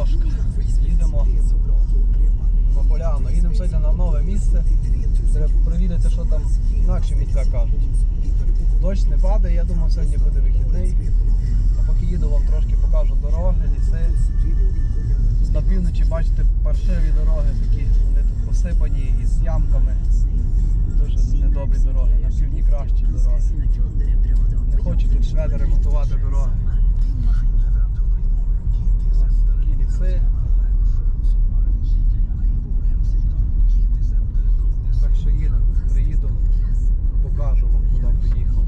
дорожка. Їдемо на поляну. Їдемо сьогодні на нове місце. Треба провірити, що там інакше місця кажуть. Дощ не падає, я думав, сьогодні буде вихідний. А поки їду, вам трошки покажу дороги, ліси. На півночі бачите паршиві дороги такі, вони тут посипані із ямками. Дуже недобрі дороги, на півдні кращі дороги. Не хочуть тут шведи ремонтувати дороги. Ось. Так що їдемо, приїду, покажу вам, куди приїхав.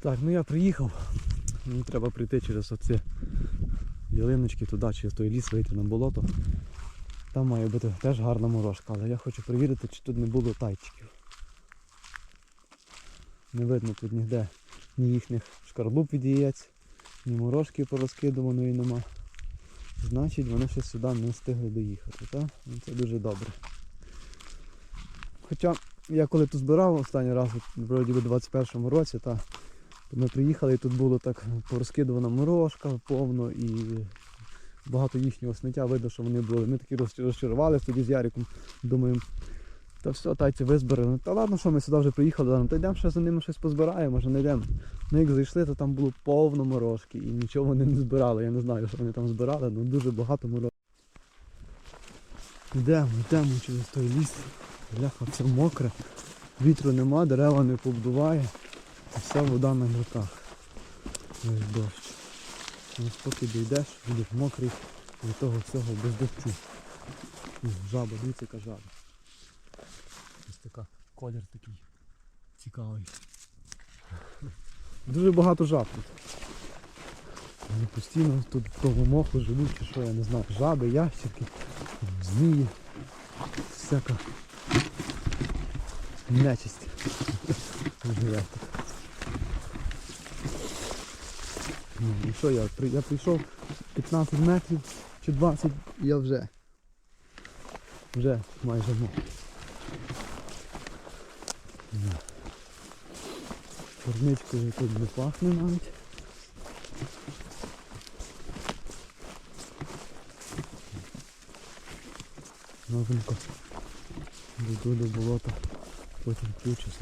Так, ну я приїхав. Мені треба прийти через оці ялиночки туди, через той ліс вийти на болото. Там має бути теж гарна морожка, але я хочу перевірити, чи тут не було тайчиків. Не видно тут ніде ні їхніх шкарлуп від яєць, ні морожки порозкидуваної нема. Значить вони ще сюди не встигли доїхати, так? Ну, Це дуже добре. Хоча я коли тут збирав останній раз, вроді би в 21-му році, та, ми приїхали і тут було так порозкидувана морожка повно і багато їхнього сміття видно, що вони були. Ми такі роз- розчарувалися тоді з Яриком. Думаємо, та все, тайці визберемо. Та ладно, що ми сюди вже приїхали, та йдемо ще за ними щось позбираємо, може не йдемо. Ми як зайшли, то там було повно морожки і нічого вони не збирали. Я не знаю, що вони там збирали, але дуже багато морожки. Йдемо, йдемо через той ліс. Бляха, все мокре. Вітру нема, дерева не повдуває. Вся вода на грибках. Ось дощ. Ось поки дійдеш, будеш мокрий від того всього без дощу. Жаба, дивіться яка жаба. Ось така колір такий цікавий. Дуже багато жаб тут. Вони постійно тут тому моху живуть, чи що, я не знаю. Жаби, ящерки, змії, всяка нечисть. Живе тут. Ну, що я? Я прийшов 15 метрів чи 20 і я вже. Вже майже мов. Чорничкою тут не пахне навіть. Новенько. Дойду до болота, потім включуся.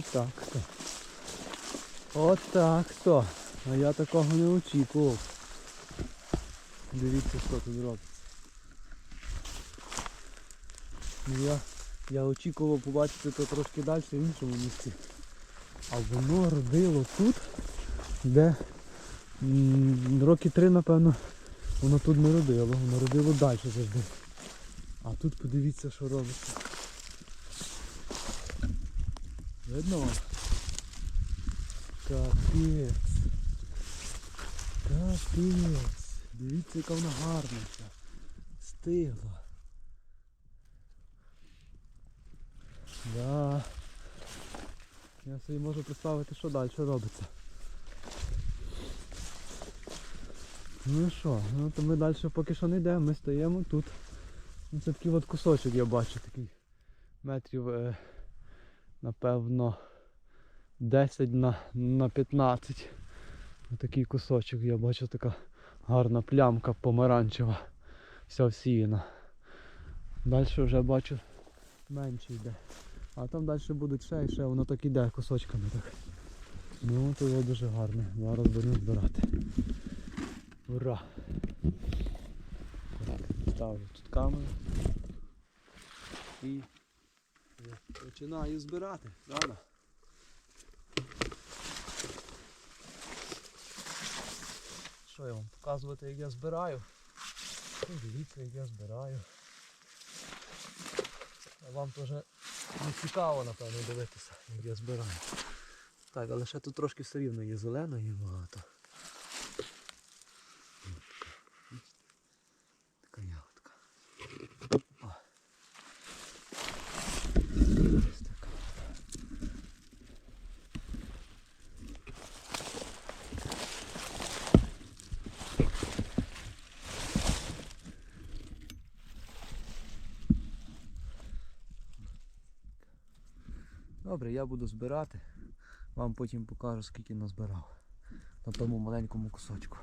Ну так то. От так то. А я такого не очікував. Дивіться, що тут робиться. Ну, Я, я очікував побачити це трошки далі в іншому місці. А воно родило тут, де роки три, напевно, воно тут не родило, воно родило далі завжди. А тут подивіться, що робиться. Видно? Капець. Капець. Дивіться, яка вона гарна. вся. Стигла. Да. Я собі можу представити, що далі робиться. Ну що, ну то ми далі поки що не йдемо, ми стоїмо тут. Ну, це такий от кусочок я бачу, такий метрів, е, напевно, 10 на, на 15. Такий кусочок я бачу така гарна плямка помаранчева. Вся всіяна. Далі вже бачу менше йде. А там далі будуть ще і ще, воно так іде кусочками так. Ну то його дуже гарне. Зараз будемо збирати. Ура! Так, ставлю тут камеру. І починаю збирати, правда? Що я вам показувати, як я збираю? Ну, Дивіться, як я збираю. А вам теж не цікаво, напевно, дивитися, як я збираю. Так, але ще тут трошки все рівно є зеленої багато. Добре, я буду збирати. Вам потім покажу, скільки назбирав. На тому маленькому кусочку.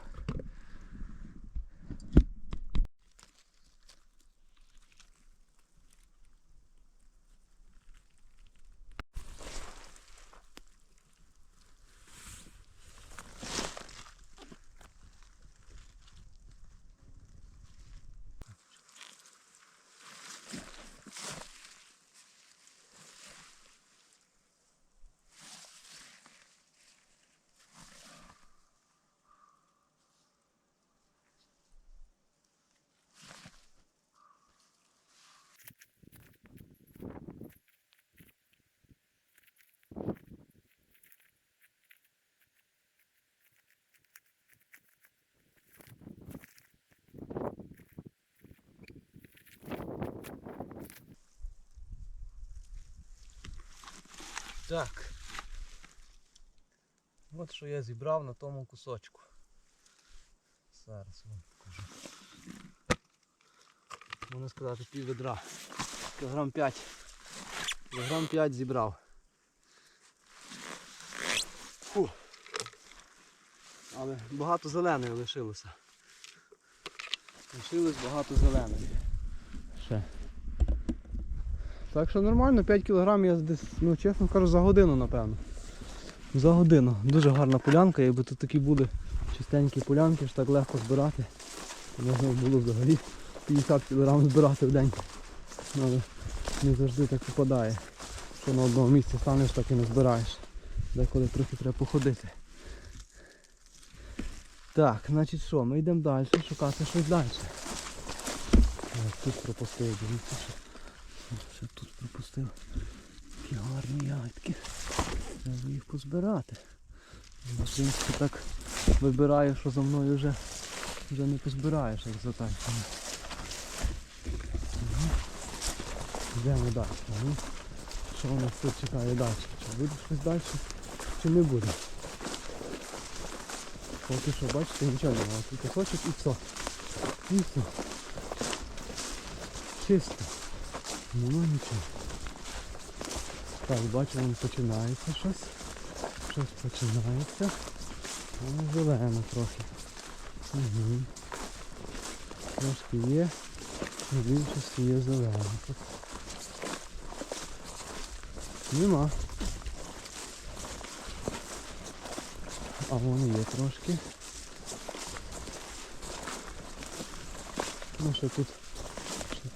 Так. От що я зібрав на тому кусочку. Зараз вам покажу. Можна сказати пів ведра. Кілограм 5. Кілограм 5 зібрав. Фу. Але багато зеленої лишилося. Лишилось багато зеленої. Ще. Так що нормально, 5 кг я десь, ну чесно кажу, за годину напевно. За годину. Дуже гарна полянка, якби тут такі були чистенькі полянки, ж так легко збирати. Можна було взагалі 50 кг збирати в день. Але не завжди так випадає. Що на одному місці станеш, так і не збираєш. Деколи трохи треба походити. Так, значить що, ми йдемо далі, шукати щось далі. Тут пропустив, дивіться, що Ще тут пропустив такі гарні ягідки. Треба їх позбирати. В принципі так вибираю, що за мною вже, вже не позбираєш, як за. Ага. Йдемо далі. Ну, що у нас тут чекає далі? Чи буде щось далі, чи не буде? Поки що, бачите, нічого немає. Тільки кусочок і все. І все. Чисто. Нема нічого. Так, бачу, вон починається щось. Щось починається. Воно зелено трохи. Угу. Трошки є. І більшості є зелено. Нема. А воно є трошки. Ну що тут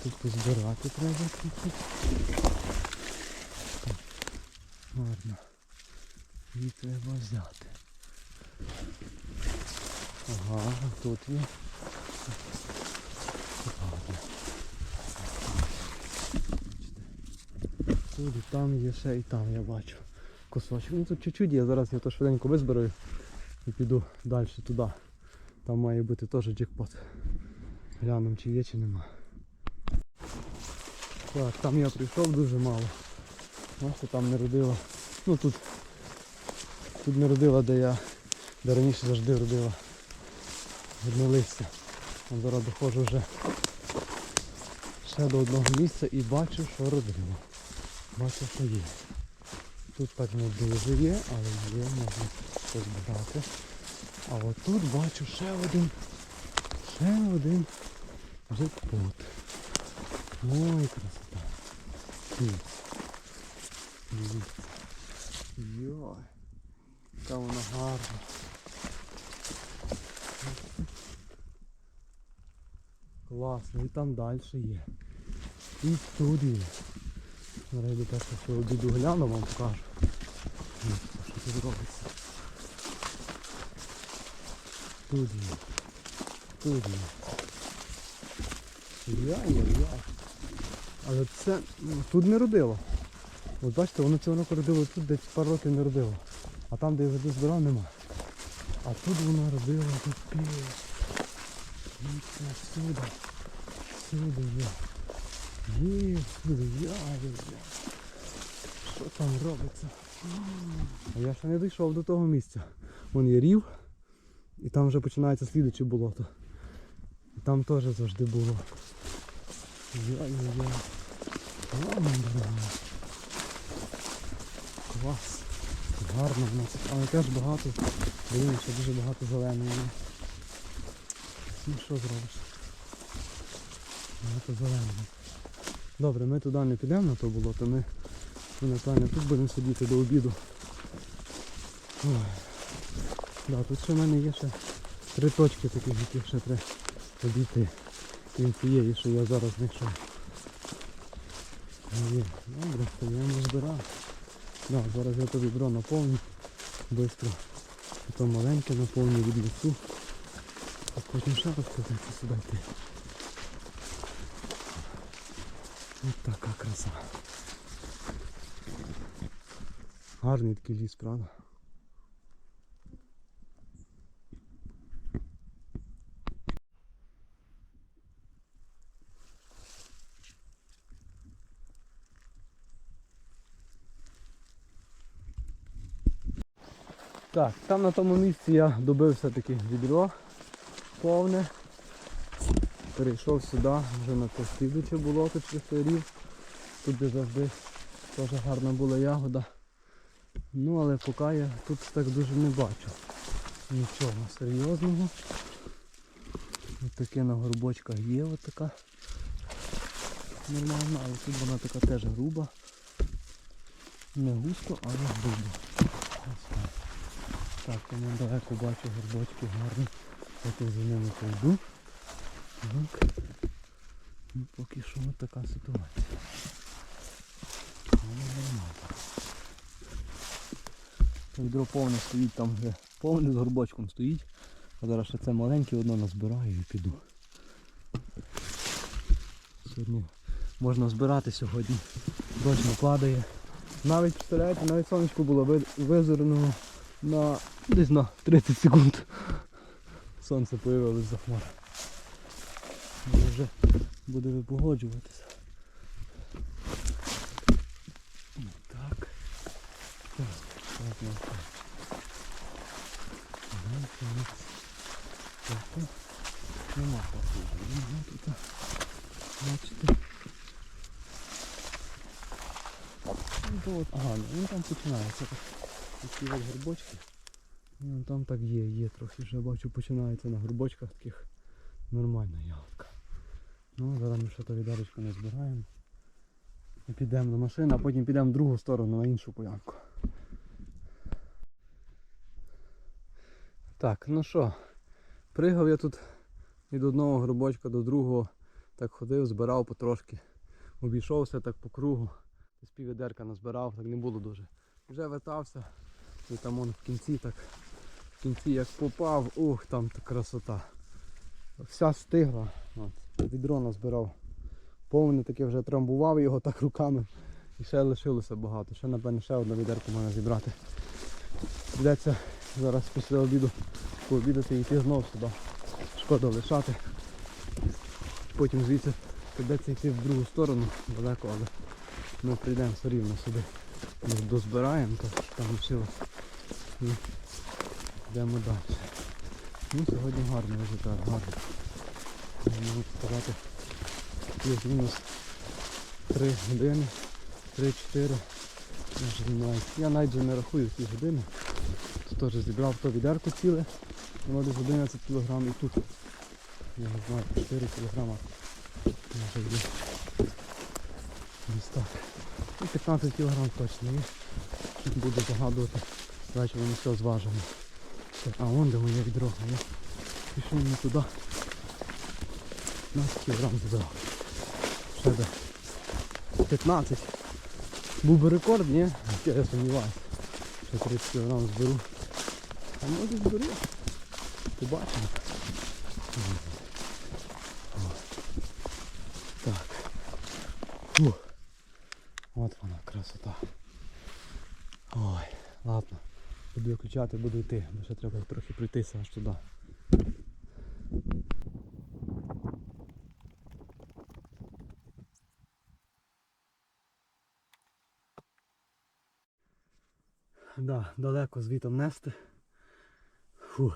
тут позбирати треба трохи. Так. Її треба взяти. Ага, тут є. Ладно. Тут і там є ще і там я бачу. Кусочок. Ну тут чуть-чуть є, зараз я то швиденько визбираю і піду далі туди. Там має бути теж джекпот. Глянемо чи є, чи нема. Так, там я прийшов дуже мало. Бачите, там не родила. Ну тут тут не родила, де я, де раніше завжди родила одне листя. Зараз доходжу вже ще до одного місця і бачу, що родило. Бачу, що є. Тут так не дуже є, але є, можна позбирати. А от тут бачу ще один, ще один джекпот. Ой, красота. Йой. Яка вона гарна. Класно, і там далі є. І тут є. Я перше що обіду гляну, вам покажу. Що тут робиться. Тут є. Тут є. Яй-яй-яй. Але це ну, тут не родило. От бачите, воно цього року родило тут, десь пару років не родило. А там, де я вже збирав, нема. А тут воно родило тут. Дивіться, всюди. Всюди є. Є, всюди, яй-яй-яй. Що там робиться? А я ще не дійшов до того місця. Вон є рів. І там вже починається слідуче болото. І там теж завжди було. Дорога. Клас. Гарно в нас. Але теж багато. Блін, ще дуже багато зеленої. Ну що зробиш? Багато зеленого. Добре, ми туди не підемо на то болото, ми, ми напевно тут будемо сидіти до обіду. Ой. Да, тут ще в мене є ще три точки таких, яких ще треба обійти. Крім цієї, що я зараз знайшов. Ну, Є. Добре, стоїмо збираю. Да, зараз я то відро наповню швидко. Потім маленьке наповню від лісу. А потім ще раз придеться сюди йти. Ось така краса. Гарний такий ліс, правда? Так, там на тому місці я добився таки відро повне. Перейшов сюди, вже на те слідуче болото чотирів. Тут де завжди теж гарна була ягода. Ну але поки я тут так дуже не бачу. Нічого серйозного. Ось таке на горбочках є от така. Нормальна, але тут вона така теж груба. Не густо, але груба. Ось так. Так, тому далеко бачу горбочки гарні. Потім за ними пройду. Так. Ну, поки що ось така ситуація. Але нормально. Відро повне стоїть там вже. Повне з горбочком стоїть. А зараз ще це маленьке одно назбираю і піду. Сьогодні можна збирати сьогодні. Дощ не падає. Навіть представляєте, навіть сонечко було ви- визирано на десь на 30 секунд. Сонце появилось за хмар. Вже буде випогоджуватися. Так. Так, так, так. Так, Нема похоже. Нема тут. Бачите. Ага, ну там починається так. От горбочки. Ну, там так є, є трохи вже бачу починається на горбочках таких нормальна ягодка. Ну, зараз ми що то відеречко не збираємо. І підемо до машини, а потім підемо в другу сторону на іншу полянку. Так, ну що, пригав я тут від одного горбочка до другого, так ходив, збирав потрошки. Обійшовся так по кругу. З піввідерка назбирав, так не було дуже. Вже вертався. І там он в кінці так. В кінці як попав, ух, там та красота. Вся стигла. От, відро назбирав. Повне таке вже трамбував його так руками. І ще лишилося багато. Ще напевно ще одне відерко можна зібрати. Придеться зараз після обіду пообідати і йти знов сюди. Шкода лишати. Потім звідси придеться йти в другу сторону далеко, але ми прийдемо все рівно сюди. Дозбираємо, то лишилось. І йдемо далі. Ну, сьогодні гарний результат, гарний. Я Можу сказати, плюс-мінус 3 години, 3-4. Я навіть не рахую ці години. Тут теж зібрав то відерко ціле, воно десь 11 кг і тут. Я не знаю, 4 кг. Може є. Десь так. Ну, 15 кг точно є. Буду загадувати. Ввечері ми все зважимо. А вон де моє відро. Я пішов не туди. 15 кг забрав. Ще де. 15. Був би рекорд, ні? Я, сумніваюся. Ще 30 кг зберу. А може зберу. Побачимо. Так. Фух. От вона красота. Ой, ладно. Буду виключати, буду йти, бо ще треба трохи пройтися аж туди. Да, далеко звітом нести. Фу.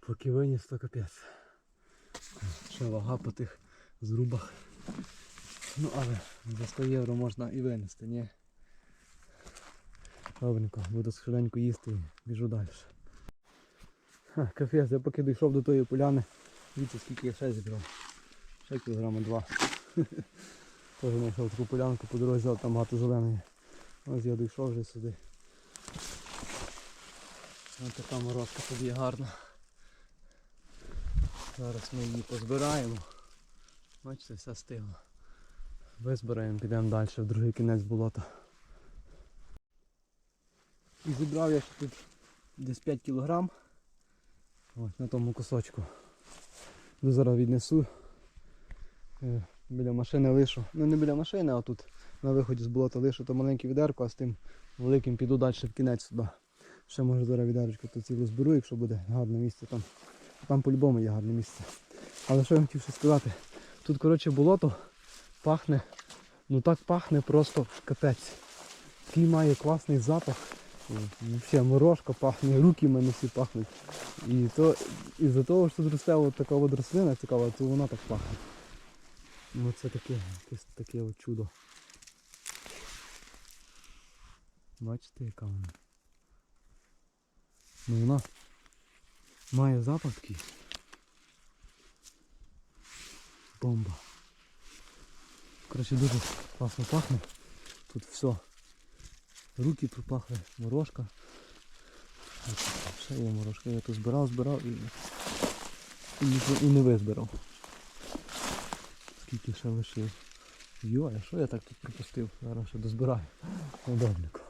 Поки виніс, то капець. Ще вага по тих зрубах. Ну але за 100 євро можна і винести, ні? Добренько, буду швиденько їсти і біжу далі. Ха, капець, я поки дійшов до тої поляни. Дивіться, скільки я ще зібрав. Ще кілограма два. Теж знайшов таку полянку по дорозі, але там багато зеленої. Ось я дійшов вже сюди. Ось така морозка є гарна. Зараз ми її позбираємо. Бачите, все стигло. Визбираємо, підемо далі в другий кінець болота. І зібрав я ще тут десь 5 кілограм. Ось на тому кусочку. Йду зараз віднесу. Е, Біля машини лишу. Ну не біля машини, а тут на виході з болота лишу то маленьке відерко, а з тим великим піду далі в кінець сюди. Ще може зараз відерочку тут цілу зберу, якщо буде гарне місце там. Там по-любому є гарне місце. Але що я хотів ще сказати? Тут, коротше, болото пахне, ну так пахне просто капець. Такий має класний запах. Взагалі морожка пахне, руки в мене всі пахнуть. І то із-за того, що росте от така от рослина цікава, то вона так пахне. Ну це таке, якесь таке от чудо. Бачите, яка вона? Ну вона має запах. Бомба. Коротше, дуже класно пахне. Тут все. Руки пропахли, морожка. Ось Ще є морожка. Я тут збирав, збирав і, і, не- визбирав. Скільки ще лишив. Йо, а що я так тут пропустив? Зараз ще дозбираю. Удобнику.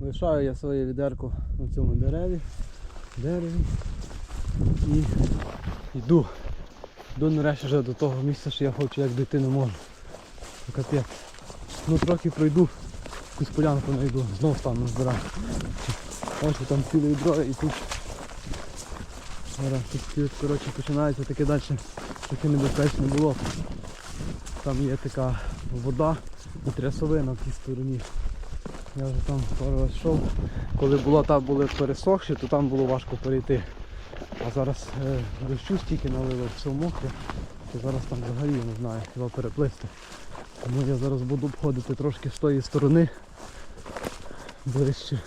Лишаю я своє відерко на цьому дереві. Дереві. І йду. Йду нарешті вже до того місця, що я хочу, як дійти не можу. Ну, Капець. Ну трохи пройду, якусь полянку знайду, знов стану збирати. Ось там ціле відро і тут. Зараз тут коротше, починається таке далі, таке небезпечне було. Там є така вода і трясовина в тій стороні. Я вже там пару раз йшов. Коли болота були пересохші, то там було важко перейти. А зараз е, дощу стільки налило, все мокре, то зараз там взагалі не знаю, хіба переплисти. Тому я зараз буду обходити трошки з тої сторони ближче.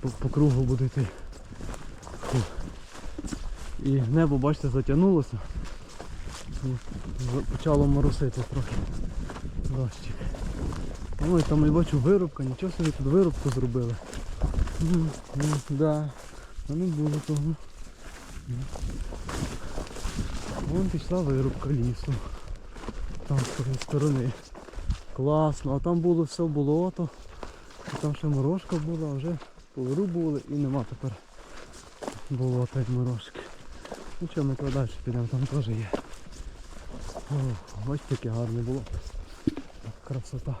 По, по кругу буду йти. Фу. І небо, бачите, затягнулося. І почало моросити трохи. Дощик. Ой, там я бачу вирубка, нічого собі тут вирубку зробили. М, Да. Не було того. Вон пішла вирубка лісу. Там з тої сторони. Класно, а там було все болото. І там ще морожка була, вже повирубували і нема тепер болота як морожки. Ну що, ми то далі підемо, там теж є. О, бачите, яке гарне було. Красота.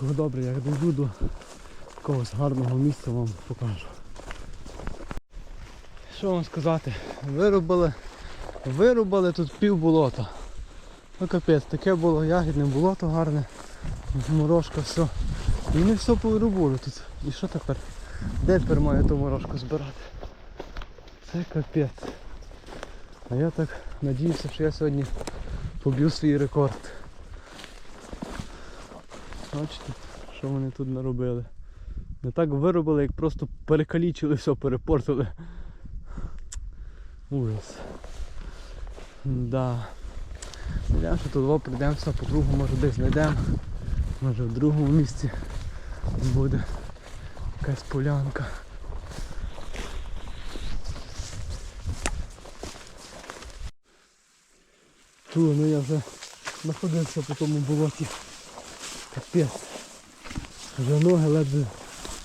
Ну добре, як дійду до якогось гарного місця вам покажу. Що вам сказати? Вирубали, вирубали тут пів болота. Ну капець, таке було ягідне болото гарне, морожка, все. І не все повирубували тут. І що тепер? Де тепер маю ту морожку збирати? Це капець. А я так надіюся, що я сьогодні поб'ю свій рекорд. Бачите, що вони тут наробили. Не так виробили, як просто перекалічили все, перепортили. Ужас. Да. Я що тут прийдемося, по другому може десь знайдемо. Може в другому місці буде якась полянка. Ту, ну я вже знаходився по тому болоті. Капець. Вже ноги ледве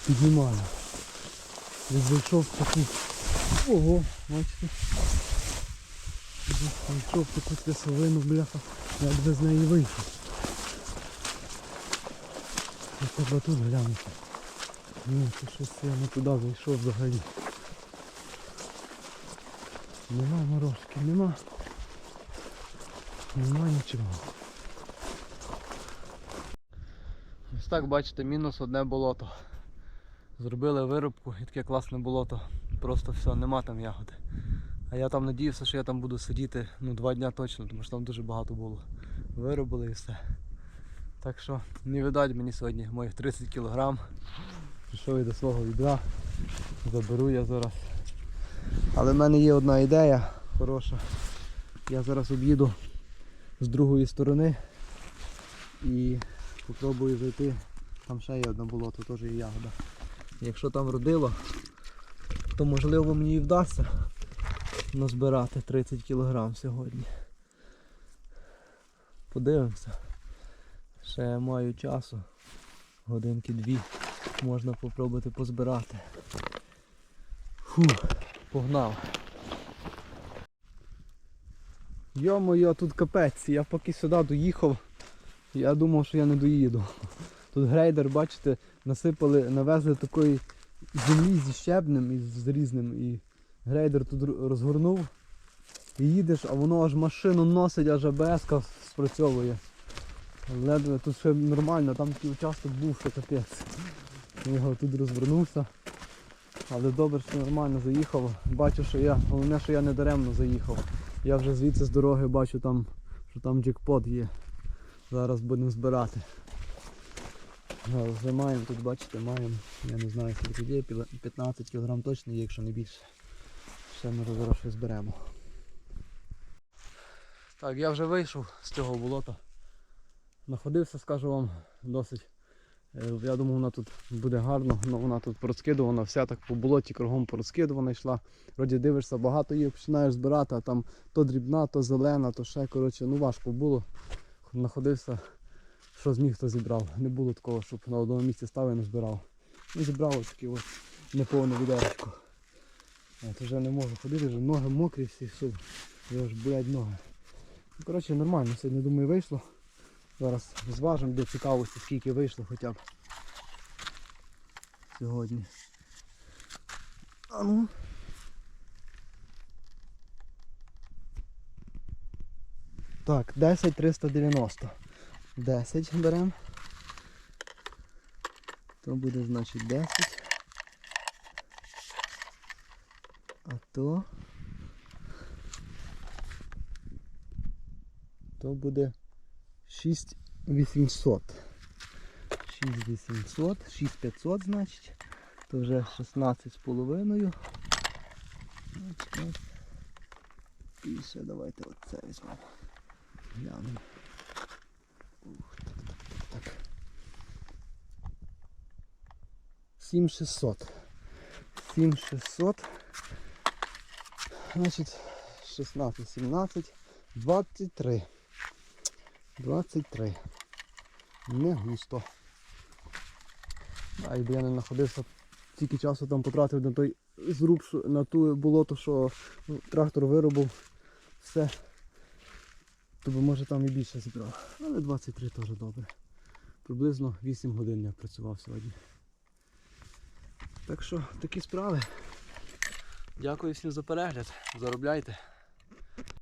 піднімаю. Я зайшов в таку. Ого, бачите. В таку трясовину, бляха. Ледве з неї вийшов. Треба тут глянути. Ні, це щось я не туди зайшов взагалі. Нема морозки, нема. Нема нічого. Ось так бачите, мінус одне болото. Зробили вирубку і таке класне болото. Просто все, нема там ягоди. А я там надіявся, що я там буду сидіти ну, два дня точно, тому що там дуже багато було. виробили і все. Так що не видать мені сьогодні моїх 30 кг. Пішов я до свого відра. Заберу я зараз. Але в мене є одна ідея хороша. Я зараз об'їду з другої сторони і спробую зайти. Там ще є одне болото, теж є ягода. Якщо там родило, то можливо мені і вдасться назбирати 30 кг сьогодні. Подивимося. Ще маю часу. Годинки дві. Можна попробувати позбирати. Фу, погнав. Йо-моє, тут капець. Я поки сюди доїхав, я думав, що я не доїду. Тут грейдер, бачите, насипали, навезли такої землі зі щебнем і з різним. І грейдер тут розгорнув. І їдеш, а воно аж машину носить, аж АБС спрацьовує. Ледве тут ще нормально, там такий участок був, що капець. Я тут розвернувся. Але добре, що нормально заїхав. Бачу, що я, головне, що я не даремно заїхав. Я вже звідси з дороги бачу там, що там джекпот є. Зараз будемо збирати. Вже маємо тут, бачите, маємо, я не знаю, скільки є, 15 кг точно є, якщо не більше. Ще ми щось зберемо. Так, я вже вийшов з цього болота. Находився, скажу вам, досить. Е, Я думав, вона тут буде гарно, але вона тут порозкидувана, вся так по болоті кругом порозкидувана йшла. Вроді дивишся, багато її починаєш збирати, а там то дрібна, то зелена, то ще, коротше, ну важко було. Находився, що зміг, то зібрав. Не було такого, щоб на одному місці став і не збирав. І зібрав ось таке ось неповне відеречко. От вже не можу ходити, вже ноги мокрі всі, все, вже ж болять ноги. Ну, коротше, нормально, сьогодні думаю вийшло. Зараз зважимо для цікавості, скільки вийшло хоча б сьогодні. А ну. Так, 10 390. 10 беремо. То буде значить 10. А то. То буде 6800. 6800, 6500 значить. То вже 16 з половиною. І ще давайте оце візьмемо. Глянемо. Ух, так, так, так, так. 7600. 7600. Значить, 16, 17, 23. 23. Не густо. А якби я не знаходився, тільки часу там потратив на той зруб, на ту болото, що ну, трактор виробив, все. То би може там і більше зібрав. Але 23 теж добре. Приблизно 8 годин я працював сьогодні. Так що такі справи. Дякую всім за перегляд. Заробляйте.